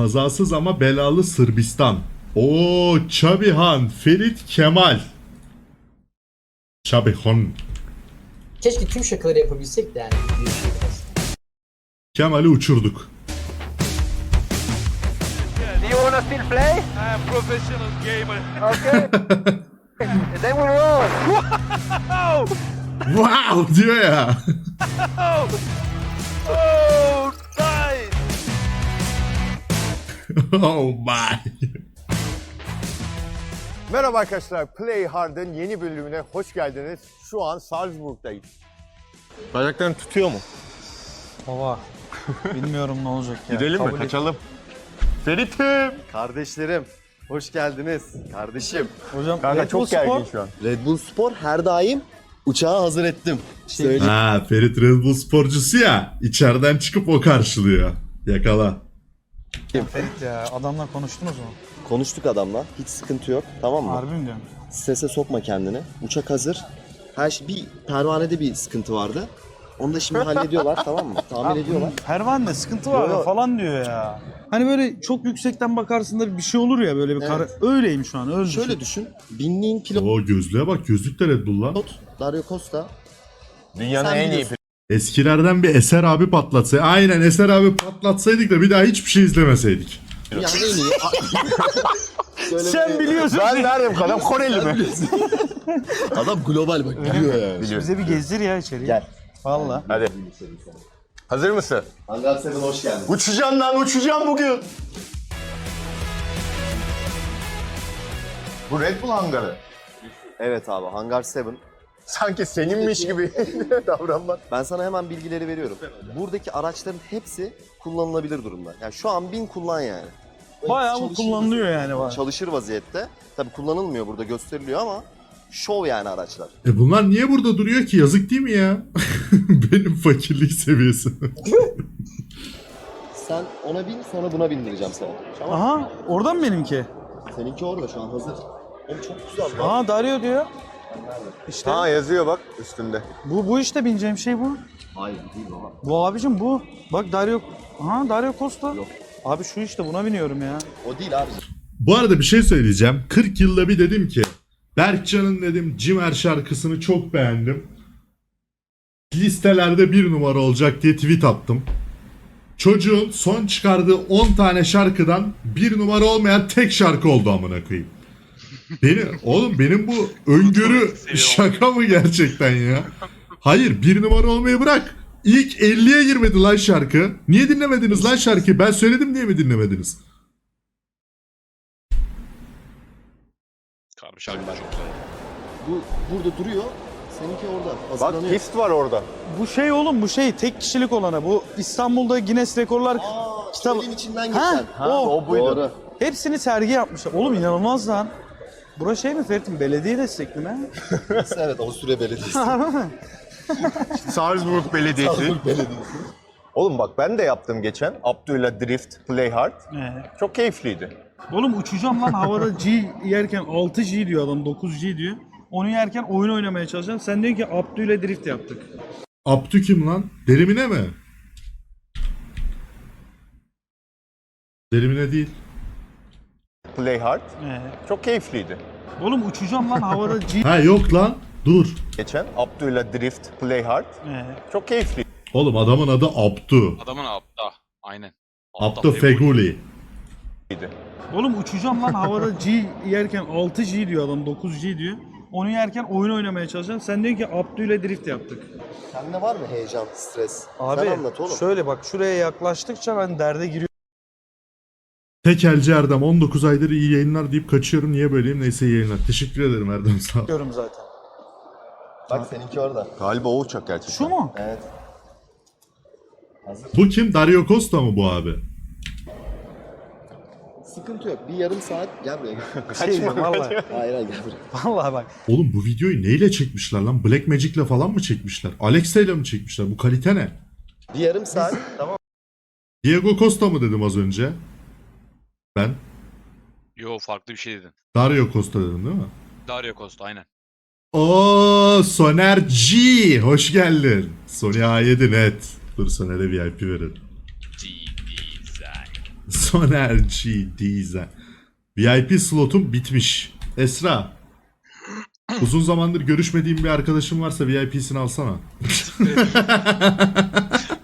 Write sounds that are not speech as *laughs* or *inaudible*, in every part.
Kazasız ama belalı Sırbistan. Oo Çabihan, Ferit Kemal. Çabihan. Keşke tüm şakaları yapabilsek de yani. Kemal'i uçurduk. Do you wanna still play? I'm a professional gamer. Okay. *laughs* then we roll. Wow diyor ya. *laughs* Oh, *laughs* *laughs* oh my. Merhaba arkadaşlar, Play Hard'ın yeni bölümüne hoş geldiniz. Şu an Salzburg'dayız. Bacaklarını tutuyor mu? Baba bilmiyorum ne olacak ya. Gidelim mi? Kabul et- Kaçalım. Ferit'im. Kardeşlerim, hoş geldiniz. Kardeşim, Hocam Kanka Red Bull çok gergin Spor- şu an. Red Bull Spor her daim uçağı hazır ettim. Söyle. Ha Ferit Red Bull sporcusu ya. İçeriden çıkıp o karşılıyor. Yakala. Ferit ya adamla konuştunuz mu? Konuştuk adamla, hiç sıkıntı yok. Tamam mı? Harbi mi diyorsun? Strese sokma kendini. Uçak hazır. Her şey, bir pervanede bir sıkıntı vardı. Onu da şimdi hallediyorlar, *laughs* tamam mı? Tamir ediyorlar. Pervanede sıkıntı var Yo, yo. falan diyor ya. Hani böyle çok yüksekten bakarsın da bir şey olur ya böyle bir kara... Öyleyim şu an öyle Şöyle düşün. düşün, binliğin pilot O gözlüğe bak gözlük de Red Bull lan. Dario Costa. Dünyanın Sen en iyi biliyorsun. Eskilerden bir Eser abi patlatsaydı. Aynen Eser abi patlatsaydık da bir daha hiçbir şey izlemeseydik. En iyi. *laughs* Sen biliyorsun. Ben nerede bu kadar? Koreli mi? Adam global bak, biliyor yani. Biliyorum. Bize bir gezdir ya içeriye. Gel. Valla. Hadi. Hazır mısın? Hangar 7 hoş geldin. Uçacağım lan, uçacağım bugün. Bu Red Bull hangarı. Evet abi, Hangar 7. Sanki seninmiş gibi *laughs* davranmak. Ben sana hemen bilgileri veriyorum. Buradaki araçların hepsi kullanılabilir durumda. Yani şu an bin kullan yani. Bayağı bu Çalışır- kullanılıyor yani. Bak. Çalışır vaziyette. Tabii kullanılmıyor burada gösteriliyor ama şov yani araçlar. E bunlar niye burada duruyor ki? Yazık değil mi ya? *laughs* Benim fakirlik seviyesi. *laughs* Sen ona bin sonra buna bindireceğim seni. Tamam. Aha oradan mı benimki? Seninki orada şu an hazır. Oğlum çok güzel lan. Aha Dario diyor. İşte Ha yazıyor bak üstünde. bu bu işte bineceğim şey bu. Hayır değil baba. Bu abicim bu. Bak Dario. Aha Dario Costa. Yok. Abi şu işte buna biniyorum ya. O değil abi. Bu arada bir şey söyleyeceğim. 40 yılda bir dedim ki Berkcan'ın dedim Cimer şarkısını çok beğendim. Listelerde bir numara olacak diye tweet attım. Çocuğun son çıkardığı 10 tane şarkıdan bir numara olmayan tek şarkı oldu amına koyayım. Beni, oğlum benim bu öngörü şaka mı gerçekten ya? Hayır bir numara olmayı bırak. İlk 50'ye girmedi lan şarkı. Niye dinlemediniz lan şarkıyı? Ben söyledim diye mi dinlemediniz? Kardeş şarkılar çok güzel. Bu burada duruyor. Seninki orada. Bak Hazırlanıyor. pist var orada. Bu şey oğlum bu şey tek kişilik olana. Bu İstanbul'da Guinness Rekorlar Aa, Kitap- içinden Ha, geçen. o. o buydu. Doğru. hepsini sergi yapmışlar. Oğlum inanılmaz lan. Bura şey mi Ferit'im belediye destekli mi? *laughs* evet Avusturya Belediyesi. *laughs* Salzburg Belediyesi. Salzburg Belediyesi. Oğlum bak ben de yaptım geçen. Abdullah Drift Play Hard. Ee, Çok keyifliydi. Oğlum uçacağım lan havada G yerken 6G diyor adam 9G diyor. Onu yerken oyun oynamaya çalışacağım. Sen diyorsun ki Abdü ile drift yaptık. Abdü kim lan? Derimine mi? Derimine değil. Play Hard. Ee, Çok keyifliydi. oğlum uçacağım lan havada *laughs* G... Ha yok lan. Dur. Geçen Abdullah Drift Play Hard. Ee, Çok keyifliydi. Oğlum adamın adı Abdü. Adamın Abda. Aynen. Abdü Feguli. oğlum uçacağım lan havada *laughs* G yerken 6G diyor adam 9G diyor. Onu yerken oyun oynamaya çalışacağım. Sen diyorsun ki Abdü ile drift yaptık. Sende var mı heyecan, stres? Abi Sen anlat oğlum. şöyle bak şuraya yaklaştıkça ben derde giriyorum. Tekelci Erdem 19 aydır iyi yayınlar deyip kaçıyorum. Niye böyleyim? Neyse iyi yayınlar. Teşekkür ederim Erdem sağ ol. zaten. Bak seninki orada. Galiba o uçak gerçekten. Şu mu? Evet. Bu kim? Dario Costa mı bu abi? Sıkıntı yok. Bir yarım saat gel buraya. gel. Şey diyeceğim, vallahi. hayır hayır gel buraya. Vallahi bak. Oğlum bu videoyu neyle çekmişler lan? Black Magic'le falan mı çekmişler? Alexa ile mi çekmişler? Bu kalite ne? Bir yarım saat. tamam. Diego Costa mı dedim az önce? Ben Yo farklı bir şey dedin. Dario Costa dedim değil mi? Dario Costa aynen. Oo Soner G. Hoş geldin. Sony A7 net. Dur Soner'e VIP verin. Soner G. Dize. VIP slotum bitmiş. Esra. Uzun zamandır görüşmediğim bir arkadaşım varsa VIP'sini alsana. *laughs*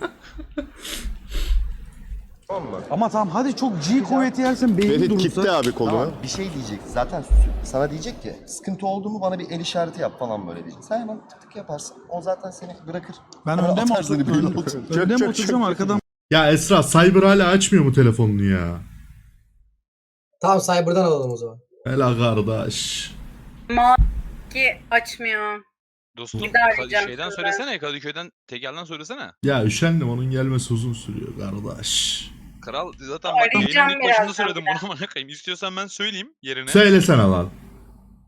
Tamam mı? Ama tamam hadi çok G kuvveti yersen beyni Ferit durursa. kitle abi kolunu. Tamam bir şey diyecek. Zaten sana diyecek ki sıkıntı oldu mu bana bir el işareti yap falan böyle diyecek. Sen hemen tık tık yaparsın. O zaten seni bırakır. Ben önde mi atar seni otur- bir yere önde- mi oturacağım arkadan Ya Esra Cyber hala açmıyor mu telefonunu ya? Tamam Cyber'dan alalım o zaman. Hela kardeş. Ki açmıyor. Dostum Bir daha Kadı- arayacağım şeyden söylesene Kadıköy'den tekelden söylesene. Ya üşendim onun gelmesi uzun sürüyor kardeş. Kral zaten bak Arayacağım yayının ilk başında birazdan söyledim bunu *laughs* amına koyayım. İstiyorsan ben söyleyeyim yerine. Söylesene lan.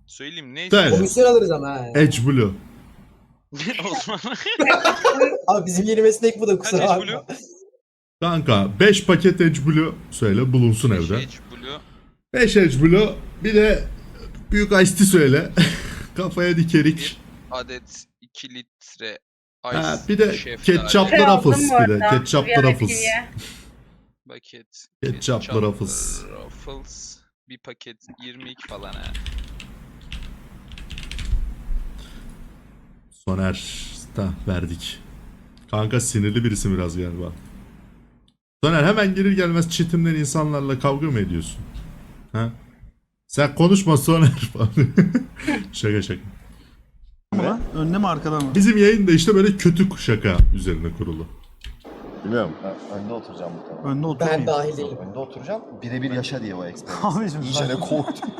Söyleyeyim ne Söyle. Komisyon alırız ama ha. Edge Blue. *laughs* *laughs* Abi bizim yeni meslek bu da kusura Kaç bakma. Blue? Kanka 5 paket Edge Blue söyle bulunsun evde. Edge Blue. 5 Edge Blue bir de büyük Ice Tea söyle. Kafaya dikerik. adet 2 litre Ha, ice bir de şeftali, ketçaplı Şey aldım Ruffles bu bir de. arada, Ketçaplı. Ruffles. Paket Ketçaplı Ruffles. Ruffles bir paket 22 falan ha. Soner da verdik. Kanka sinirli birisi biraz galiba. Soner hemen gelir gelmez çetimden insanlarla kavga mı ediyorsun? Ha? Sen konuşma Soner *laughs* falan. şaka şaka. Önde mi arkadan mı? Bizim yayın da işte böyle kötü şaka üzerine kurulu. Bilmiyorum. Ha, önde oturacağım bu tarafa. Önde Ben oturmayayım. dahil değilim. Önde oturacağım. Birebir yaşa diye o experience. *laughs* Abicim İyice ben- korktum.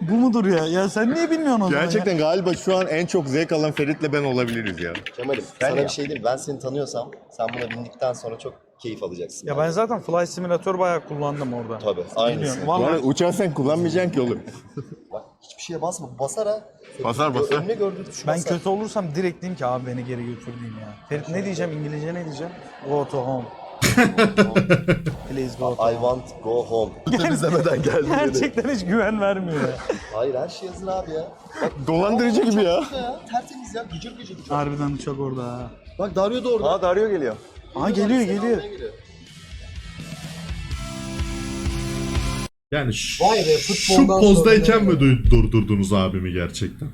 Bu mudur ya? Ya sen niye bilmiyorsun o zaman ya? Gerçekten galiba şu an en çok zevk alan Ferit'le ben olabiliriz ya. Kemal'im Ben sana ya. bir şey diyeyim. Ben seni tanıyorsam sen buna bindikten sonra çok keyif alacaksın. Ya ben zaten Fly Simulator bayağı kullandım orada. Tabii aynısı. Vallahi uçağı sen kullanmayacaksın ki oğlum. *laughs* Bak hiçbir şeye basma. Basar ha. Basar, basar. Önüne gördüğü şu ben basar. kötü olursam direkt diyeyim ki abi beni geri götür diyeyim ya. Ferit ne diyeceğim? İngilizce ne diyeceğim? Go to home. *laughs* Please go to I want go home. *laughs* Temizlemeden geldi dedi. Gerçekten hiç güven vermiyor ya. Hayır her şey hazır abi ya. Dolandırıcı gibi ya. ya. Tertemiz ya. Gücür gücür. Harbiden uçak orada ha. Bak Dario da orada. Aa Dario geliyor. Aa geliyor geliyor. Yani şu, Vay be, şu futboldan pozdayken sonra- mi du- durdurdunuz abimi gerçekten?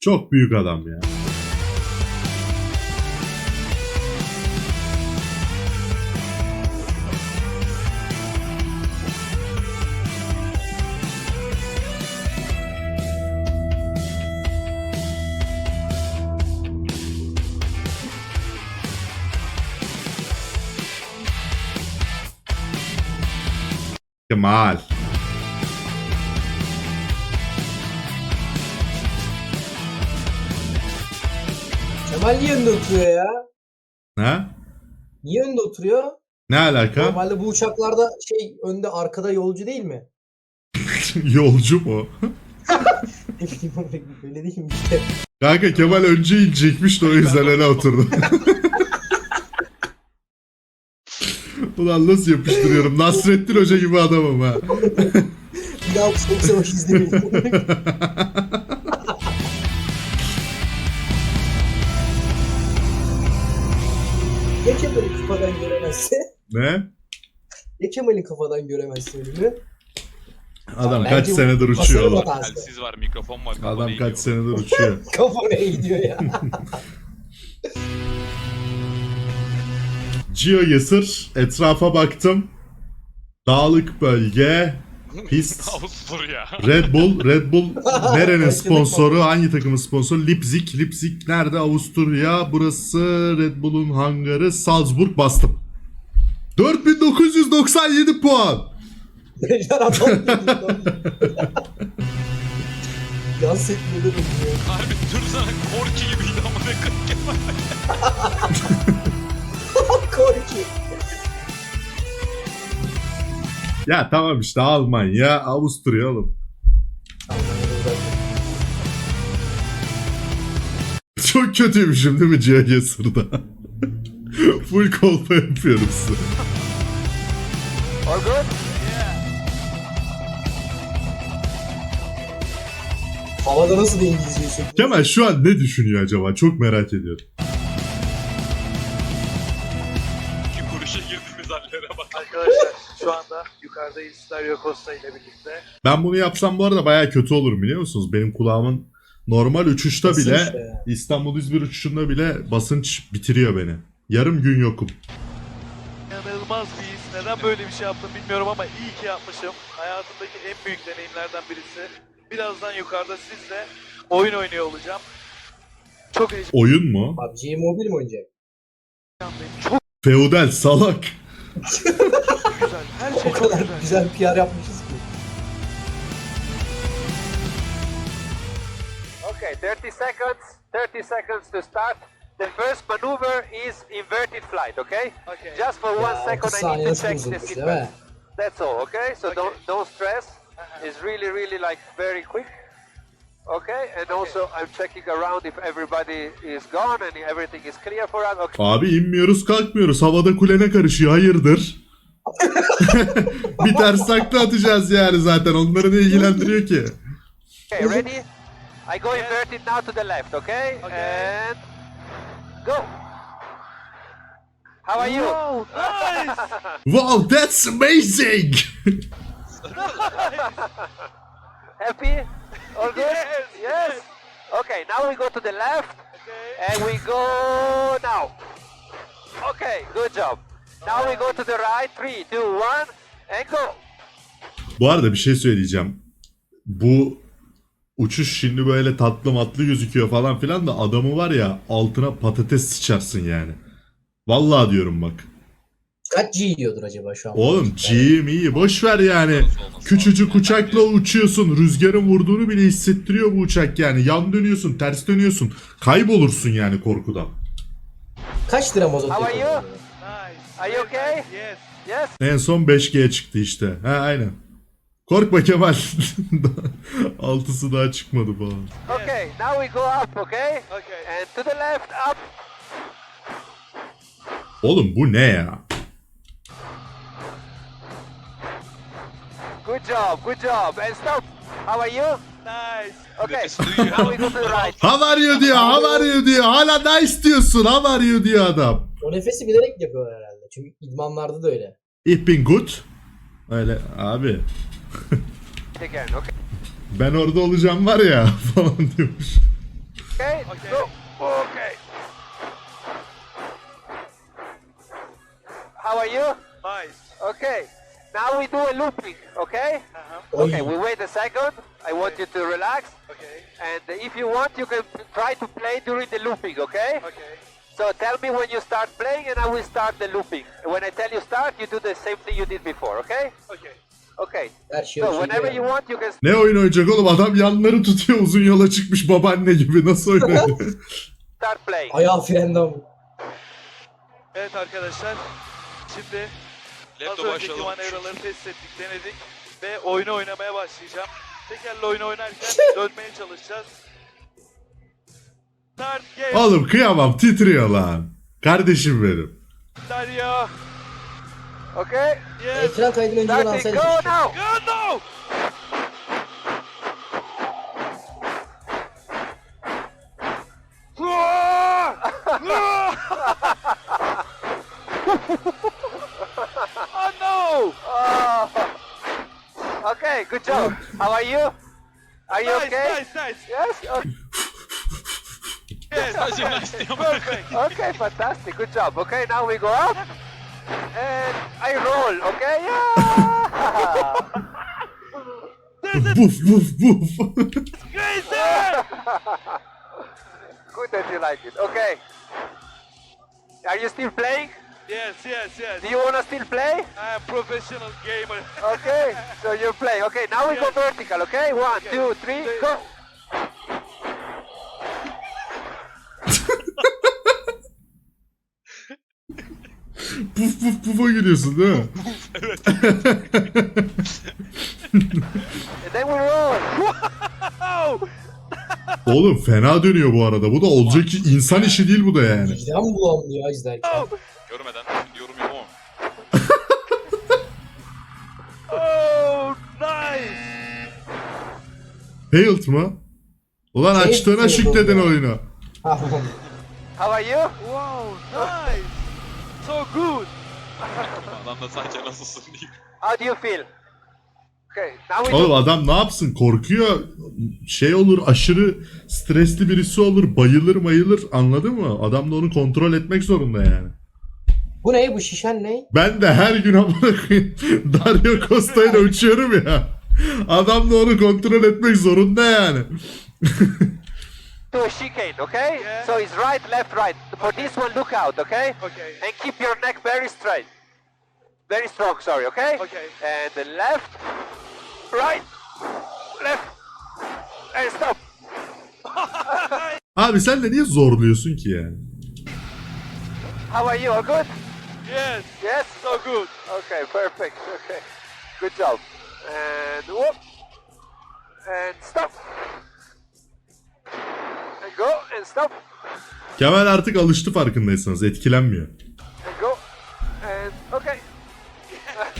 Çok büyük adam ya. Oturuyor ya? Ha? Niye önde oturuyor? Ne alaka? Normalde bu uçaklarda şey önde arkada yolcu değil mi? *laughs* Yolcu mu? Ne *laughs* öyle değil mi işte? Kanka Kemal önce inecekmiş de o yüzden öne oturdu. *laughs* Ulan nasıl yapıştırıyorum? Nasrettin Hoca gibi adamım ha. Bir daha soğuk savaş izlemeyin. Ya Kemal'i kafadan göremezse? ne? Ya kafadan göremezse ölümü? Adam kaç senedir uçuyor hatası. Telsiz var, mikrofon var. kafa Adam değiyor. kaç senedir uçuyor. *laughs* Kafa nereye gidiyor ya? GeoGuessr etrafa baktım. Dağlık bölge. Pist. Avusturya. *laughs* Red Bull. Red Bull *laughs* nerenin sponsoru? Hangi takımın sponsoru? Leipzig. Leipzig nerede? Avusturya. Burası Red Bull'un hangarı. Salzburg bastım. 4997 puan. Neler adam etmiyor da bilmiyor. Harbi dursana korki gibiydi ama ne Korki. *laughs* Ya tamam işte Almanya, Avusturya oğlum. Çok kötüymüşüm değil mi CG sırda? *laughs* Full kolpa yapıyorum size. All good? Havada nasıl bir İngilizce hissediyorsun? Kemal şu an ne düşünüyor acaba? Çok merak ediyorum. İki kuruşa girdiğimiz hallere bak. Arkadaşlar şu anda yukarıdayız Dario Costa ile birlikte. Ben bunu yapsam bu arada baya kötü olur biliyor musunuz? Benim kulağımın normal uçuşta Basınç bile ya. İstanbul İzmir uçuşunda bile basınç bitiriyor beni. Yarım gün yokum. İnanılmaz bir his. Neden böyle bir şey yaptım bilmiyorum ama iyi ki yapmışım. Hayatımdaki en büyük deneyimlerden birisi. Birazdan yukarıda sizle oyun oynuyor olacağım. Çok Oyun mu? PUBG Mobile mi oynayacak? heyecanlıyım. Çok Feodal salak. *laughs* güzel. Her şey O çok kadar güzel. güzel PR yapmışız ki. Okay, 30 seconds. 30 seconds to start. The first maneuver is inverted flight, okay? Okay. Just for one Ya, second, 30 I need to check the seatbelt. That's all, okay? So Okay. don't don't stress. It's really, really like very quick. Okay, and also I'm checking around if everybody is gone and everything is clear for us. Okay. Abi inmiyoruz kalkmıyoruz. Havada kulene karışıyor. Hayırdır? *laughs* bir ters takla atacağız yani zaten. Onları ne ilgilendiriyor ki? Okay, ready? I go inverted now to the left, okay? Okay. And go. How are you? Wow, nice! *laughs* Wow that's amazing. *laughs* Happy? All good? Yes, yes. Okay, now we go to the left Okay. and we go now. Okay, good job. Now we go to the right. Three, two, one, and go. Bu arada bir şey söyleyeceğim. Bu uçuş şimdi böyle tatlı matlı gözüküyor falan filan da adamı var ya altına patates sıçarsın yani. Vallahi diyorum bak. Kaç G yiyordur acaba şu an? Oğlum G'im iyi boş ver yani. Küçücük uçakla uçuyorsun. Rüzgarın vurduğunu bile hissettiriyor bu uçak yani. Yan dönüyorsun, ters dönüyorsun. Kaybolursun yani korkudan. Kaç lira mazot How are you? Are you okay? Yes. Yes. En son 5G çıktı işte. Ha aynen. Korkma Kemal. *laughs* Altısı daha çıkmadı falan. Okay, now we go up, okay? Okay. And to the left, up. Oğlum bu ne ya? Good job, good job. And stop. How are you? Nice. Okay. Now we go to the right. *laughs* How are you diyor, how are you diyor. Hala nice diyorsun, how are you diyor adam. O nefesi bilerek yapıyorlar herhalde. Çünkü idmanlarda da öyle. Ich bin gut. Öyle abi. Again, okay? Ben orada olacağım var ya *laughs* falan diyormuş. Okay, Okay. go. Okay. How are you? Nice. Okay. Now we do a looping, okay? Uh-huh. Okay, we wait a second. I want you to relax. Okay. And if you want, you can try to play during the looping, okay? Okay. So tell me when you start playing and I will start the looping. When I tell you start, you do the same thing you did before, okay? Okay. Okay. Her şey So whenever yani. you want, you can Ne oyun oynayacak oğlum adam yanları tutuyor uzun yola çıkmış babaanne gibi nasıl oynuyor? *laughs* *laughs* start playing. Ayağı frenden vur. Evet arkadaşlar. Şimdi az Laptop önceki aşağıda manevraları test ettik, denedik ve oyunu oynamaya başlayacağım. Tekerle oyunu oynarken *laughs* dönmeye çalışacağız. Oğlum kıyamam titriyor lan. Kardeşim benim. Okay? Yes. Ekran kaydını önceden alsaydık. Go now. Go no. oh no! Oh. Okay, good job. How are you? Are you Nice, okay? nice, nice. Yes? Okay. Yes, Sadece okay. nice diyor. Perfect. okay, fantastic. Good job. Okay, now we go up. And I roll, okay? Yeah! Buf buf buf. Crazy! Good that you like it. Okay. Are you still playing? yes, yes, yes. Do you want to still play? I'm a professional gamer. Okay, so you're playing. Okay, now we go vertical, okay? One, Okay. two, three, Three. go! Puf puf pufa gülüyorsun değil mi? And then we roll! Oh! Oğlum fena dönüyor bu arada. Bu da olacak ki insan işi değil bu da yani. Midem bulandı ya izlerken. Görmeden yorum yapamam. *laughs* Oh, nice! Failed mı? Ulan Şey açtığına istiyor şükredin bu. oyunu. How are you? Wow, nice. So good. Adam da sanki nasılsın diye. How do you feel? Okay, now we Oğlum do. adam ne yapsın korkuyor şey olur aşırı stresli birisi olur bayılır mayılır anladın mı? Adam da onu kontrol etmek zorunda yani. bu ne? Bu şişen ne? Ben de her gün amına koyayım *laughs* Dario Costa ile uçuyorum ya. Adam da onu kontrol etmek zorunda yani. *laughs* To a chicane, okay? Yeah. So it's right, left, right. For this one, look out, okay? Okay. And keep your neck very straight. Very strong, sorry, okay? Okay. And the left, right, left, and stop. *laughs* Abi sen de niye zorluyorsun ki yani? How are you? All good? Yes. Yes? So good. Okay, perfect. Okay. Good job. And whoop. And stop. Kemal artık alıştı farkındaysanız etkilenmiyor. And go. And okay.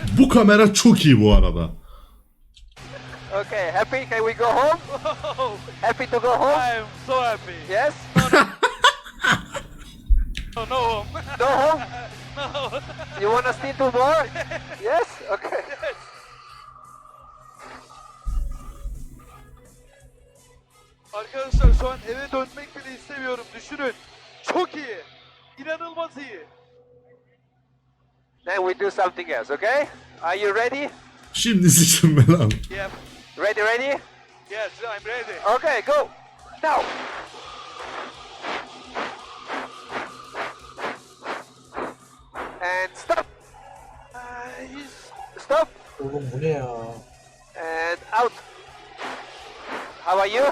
*laughs* Bu kamera çok iyi bu arada. Okay, happy? Can we go home? *laughs* Happy to go home? I'm so happy. Yes? *laughs* No, no. Go home? no. You want to stay two more? Yes? Okay. Arkadaşlar şu an eve dönmek bile istemiyorum. Düşünün. Çok iyi. İnanılmaz iyi. Then we do something else, okay? Are you ready? Şimdi sıçın lan. Yep. Ready, ready? Yes, I'm ready. Okay, go. Now. And stop. Stop. Oğlum bu ne ya? And out. How are you?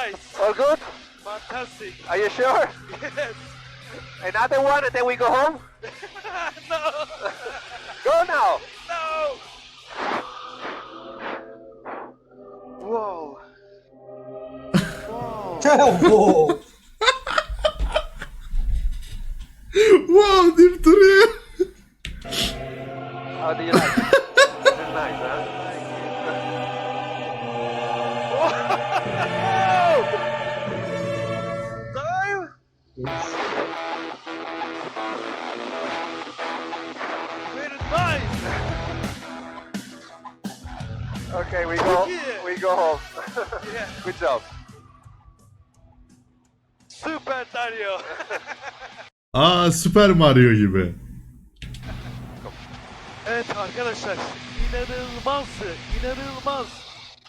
Nice. All good? Fantastic. Are you sure? Yes. *laughs* Another one and then we go home? *laughs* no. *laughs* Go now. No. Whoa. Wow. Super Mario gibi. Evet arkadaşlar inanılmazdı inanılmaz.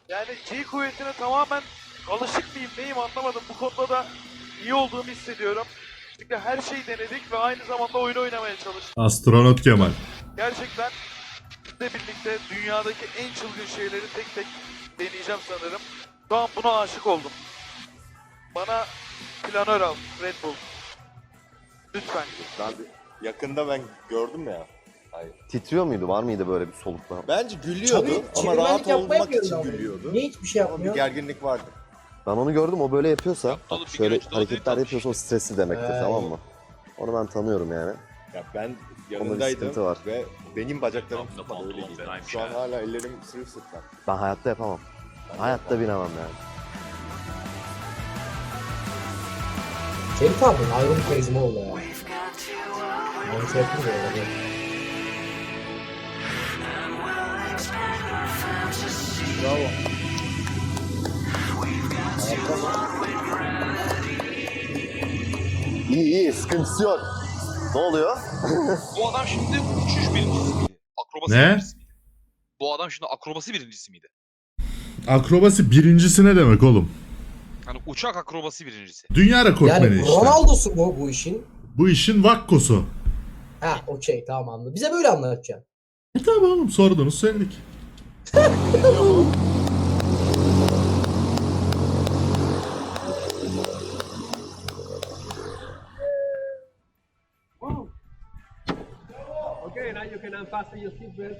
Yani G kuvvetine tamamen alışık mıyım neyim anlamadım. Bu konuda da iyi olduğumu hissediyorum. Çünkü her şeyi denedik ve aynı zamanda oyun oynamaya çalıştık. Astronot Kemal. Gerçekten sizle birlikte dünyadaki en çılgın şeyleri tek tek deneyeceğim sanırım. Şu an buna aşık oldum. Bana planör al Red Bull. Lütfen. Ben yakında ben gördüm ya. Titriyor muydu? Var mıydı böyle bir soluklanma? Bence gülüyordu Tabii ama çevirmenlik rahat yapmaya olmak yapıyoruz için ama. gülüyordu. Niye hiçbir şey Ama bir yapmıyor? gerginlik vardı. Ben onu gördüm o böyle yapıyorsa, Yaptı oğlum, bak bir şöyle dört hareketler net yapıyorsa o stresli demektir Ee. tamam mı? Onu ben tanıyorum yani. Ya ben sıkıntı yanındaydım var. ve benim bacaklarım Tam da tutmadı öyle pantolon değil. fenaymış Şu an ya. hala ellerim sırılsıklam. Ben hayatta yapamam. Hayatta binemem yani. Ferit abi ayrı bir karizma oldu ya. Ben şey yapayım da öyle. Bravo. İyi iyi sıkıntısı yok. Ne oluyor? *laughs* Bu adam şimdi uçuş birincisi miydi? Akrobasi Ne? birincisi miydi? Bu adam şimdi akrobasi birincisi miydi? Akrobasi birincisi ne demek oğlum? Hani uçak akrobasi birincisi. Dünya rekortmeni Yani işte. Ronaldo'su bu bu işin. Bu işin vakkosu. Ha okey tamam anladım. Bize böyle anlatacaksın. E tamam oğlum sordunuz söyledik. *laughs* Okay, now you can unfasten your seatbelt.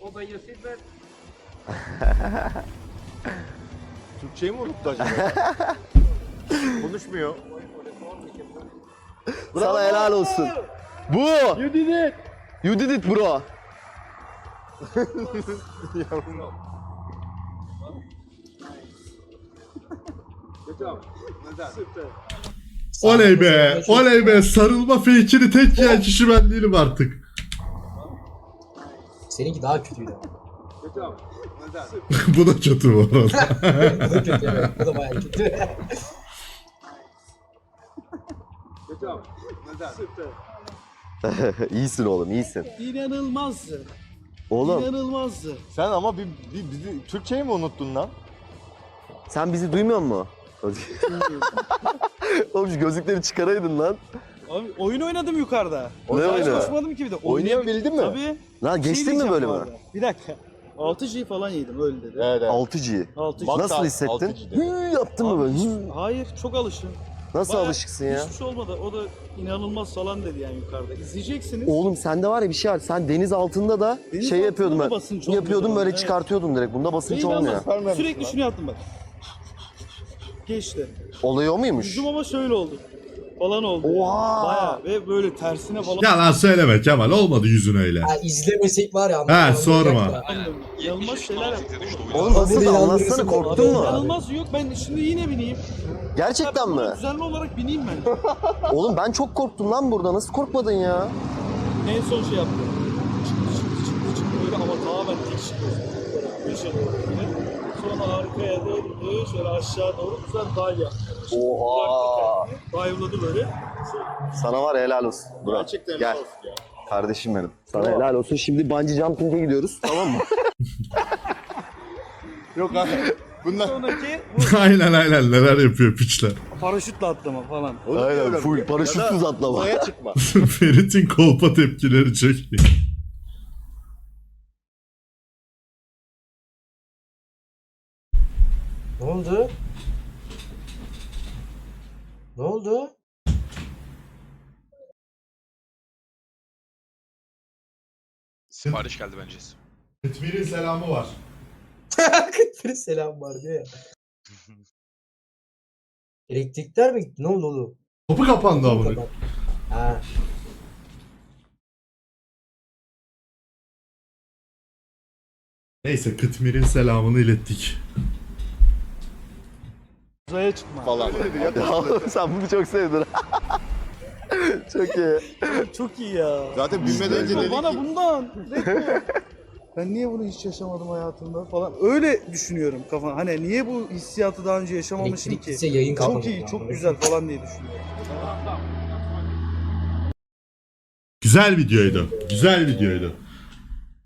Open your seatbelt. *laughs* Türkçeyi mi unuttu acaba? *laughs* Konuşmuyor. Sana helal olsun. Bu! You did it! You did it bro. Oley be, oley be. Sarılma fake'ini tek yiyen kişi ben değilim artık. Seninki daha kötüydü. *laughs* Bu da kötü bu arada. Bu da kötü evet. Bu da bayağı kötü. *laughs* iyisin oğlum iyisin. İnanılmazdı. Oğlum İnanılmazdı. Sen ama bir, bir bizi Türkçeyi mi unuttun lan? sen bizi duymuyor musun? *laughs* oğlum şu gözlükleri çıkaraydın lan. Abi oyun oynadım yukarıda. Ne oyunu? koşmadım ki bir de. Oynayabildin mi? Tabii. Lan şey geçtin mi diyeceğim bölümü? Bir dakika. 6G falan yedim öyle dedi. Evet evet. 6G. 6G. Bak- Nasıl hissettin? 6G'de. Hı, yaptın mı Abi böyle? hiç- Hı. hayır çok alışın. Nasıl Bayağı alışıksın ya? Hiçbir şey olmadı. O da inanılmaz falan dedi yani yukarıda. İzleyeceksiniz. Oğlum sende var ya bir şey var. Sen deniz altında da Deniz şey altında da ben. basınç olmuyor ama, böyle evet. çıkartıyordun direkt. Bunda basınç Neyi olmuyor. Vermemiş Sürekli lan. şunu yaptım bak. Geçti. Olayı o muymuş? Yüzüm ama şöyle oldu. Falan oldu. Oha! Baya ve böyle tersine falan. Yalan söyleme Kemal. Olmadı yüzün öyle. Ha, izlemesek var ya. He, anlamayacak sorma. Aynen. İnanılmaz 70 şeyler o Oğlum nasıl da anlatsana korktun mu? İnanılmaz yok ben şimdi yine bineyim. Gerçekten mi? Düzenli olarak bineyim ben. *laughs* Oğlum ben çok korktum lan burada. Nasıl korkmadın ya? en son şey yaptım. Çıktı çıktı çıktı çıktı böyle ama tamamen dik çıktı. Böyle köşe doğru böyle. Sonra arkaya döndü şöyle aşağı doğru güzel dive yaptı. Oha! Dive'ladı böyle. Sana var helal olsun. Burak. Gerçekten Gel. helal olsun ya. Kardeşim benim. Sana helal olsun. Şimdi bungee jumping'e gidiyoruz. Tamam mı? *laughs* Yok abi. Bunlar Sonraki *laughs* aynen aynen neler yapıyor piçler. bu paraşütle atlama falan. Onu Aynen full paraşütsüz atlama. Uzaya çıkma. *laughs* Ferit'in kolpa tepkileri çok iyi. Oldu? Ne oldu? Sipariş geldi bence. Etmir'in selamı var. *laughs* Bir selam var diyor ya. *laughs* Elektrikler mi gitti? Ne oldu oğlum? Kapı kapandı amına. Ha. Neyse Kıtmir'in selamını ilettik. Uzaya çıkma. falan. Ya oğlum sen bunu çok sevdin. *laughs* çok iyi. Çok iyi ya. Zaten bilmeden önce dedik Bana ki bundan. *laughs* Ben niye bunu hiç yaşamadım hayatımda falan. Öyle düşünüyorum kafa. Hani niye bu hissiyatı daha önce yaşamamışım Elektrik ki? gitse yayın Çok iyi, çok güzel falan diye düşünüyorum. Güzel videoydu. Güzel videoydu.